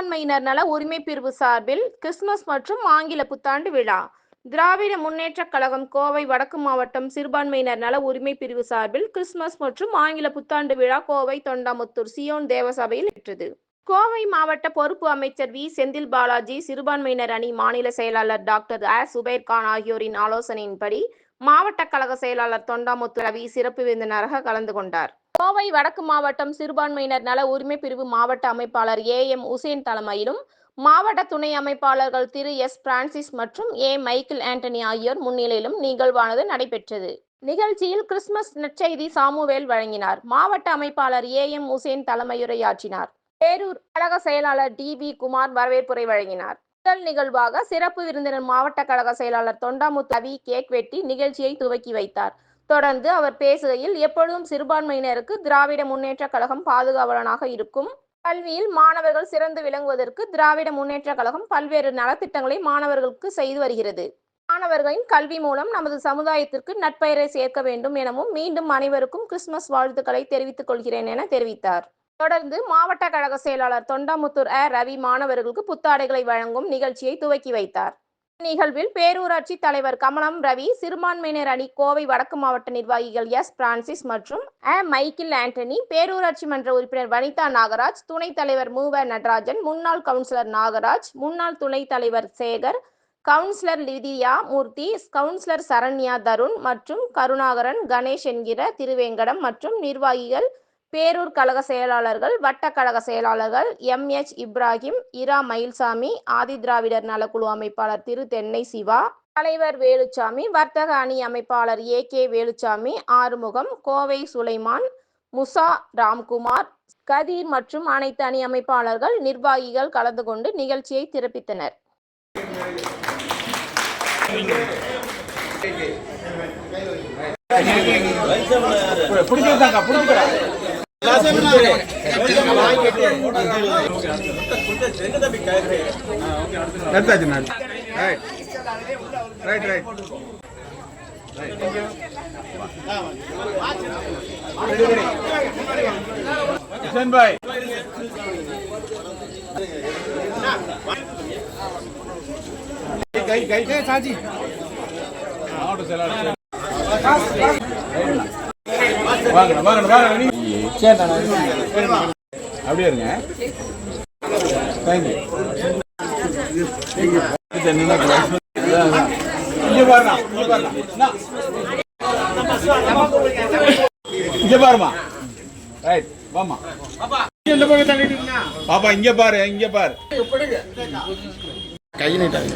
சிறுபான்மையினர் நல உரிமை பிரிவு சார்பில் கிறிஸ்துமஸ் மற்றும் ஆங்கில புத்தாண்டு விழா. திராவிட முன்னேற்றக் கழகம் கோவை வடக்கு மாவட்டம் சிறுபான்மையினர் நல உரிமை பிரிவு சார்பில் கிறிஸ்துமஸ் மற்றும் ஆங்கில புத்தாண்டு விழா கோவை தொண்டாமுத்தூர் சியோன் தேவசபையில் பெற்றது கோவை மாவட்ட பொறுப்பு அமைச்சர் வி. செந்தில் பாலாஜி சிறுபான்மையினர் அணி மாநில செயலாளர் டாக்டர் அ சுபைர் கான் ஆகியோரின் ஆலோசனையின்படி மாவட்ட கழக செயலாளர் தொண்டாமுத்து ரவி சிறப்பு விருந்தினராக கலந்து கொண்டார். கோவை வடக்கு மாவட்டம் சிறுபான்மையினர் நல உரிமை பிரிவு மாவட்ட அமைப்பாளர் ஏ எம் உசேன் தலைமையிலும் மாவட்ட துணை அமைப்பாளர்கள் திரு எஸ் பிரான்சிஸ் மற்றும் ஏ மைக்கேல் ஆண்டனி ஆகியோர் முன்னிலையிலும் நிகழ்வானது நடைபெற்றது. நிகழ்ச்சியில் கிறிஸ்துமஸ் நற்செய்தி சாமுவேல் வழங்கினார். மாவட்ட அமைப்பாளர் ஏ எம் உசேன் தலைமையுரையாற்றினார். பேரூர் கழக செயலாளர் டி வி குமார் வரவேற்புரை வழங்கினார். முதல் நிகழ்வாக சிறப்பு விருந்தினர் மாவட்ட கழக செயலாளர் தொண்டாமுத்து ரவி கேக் வெட்டி நிகழ்ச்சியை துவக்கி வைத்தார். தொடர்ந்து அவர் பேசுகையில் எப்பொழுதும் சிறுபான்மையினருக்கு திராவிட முன்னேற்ற கழகம் பாதுகாவலனாக இருக்கும். கல்வியில் மாணவர்கள் சிறந்து விளங்குவதற்கு திராவிட முன்னேற்ற கழகம் பல்வேறு நலத்திட்டங்களை மாணவர்களுக்கு செய்து வருகிறது. மாணவர்களின் கல்வி மூலம் நமது சமுதாயத்திற்கு நட்பெயரை சேர்க்க வேண்டும் எனவும் மீண்டும் அனைவருக்கும் கிறிஸ்துமஸ் வாழ்த்துக்களை தெரிவித்துக் கொள்கிறேன் என தெரிவித்தார். தொடர்ந்து மாவட்ட கழக செயலாளர் தொண்டாமுத்தூர் அ ரவி மாணவர்களுக்கு புத்தாடைகளை வழங்கும் நிகழ்ச்சியை துவக்கி வைத்தார். நிகழ்வில் பேரூராட்சி தலைவர் கமலம் ரவி சிறுபான்மையினர் அணி கோவை வடக்கு மாவட்ட நிர்வாகிகள் எஸ். பிரான்சிஸ் மற்றும் அ. மைக்கேல் ஆண்டனி பேரூராட்சி மன்ற உறுப்பினர் வனிதா நாகராஜ் துணைத் தலைவர் மூவ நடராஜன் முன்னாள் கவுன்சிலர் நாகராஜ் முன்னாள் துணைத் தலைவர் Sekar councillor Lydia Murthy councillor Saranya Tarun மற்றும் கருணாகரன் கணேஷ் என்கிற திருவேங்கடம் மற்றும் நிர்வாகிகள் பேரூர் கழக செயலாளர்கள் வட்ட கழக செயலாளர்கள் எம். எச். இப்ராஹிம் இரா மயில்சாமி ஆதி திராவிடர் நலக்குழு அமைப்பாளர் திரு தென்னை சிவா தலைவர் வேலுச்சாமி வர்த்தக அணி அமைப்பாளர் ஏ. கே. வேலுச்சாமி ஆறுமுகம் கோவை சுலைமான் முசா ராம்குமார் கதீர் மற்றும் அனைத்து அணி அமைப்பாளர்கள் நிர்வாகிகள் கலந்து கொண்டு நிகழ்ச்சியை சிறப்பித்தனர் பிடிச்சிருந்தாங்க பிடிச்சிக்கிறேன் right right right Kishan bhai கை கை சாஜி அப்படியே இருங்க. தேங்க்யூ இங்க பாருண்ணா இங்க இங்க பாருமா. ரைட் வாமா பாப்பா இங்க பாரு இங்க பாரு. கை நீட்டாங்க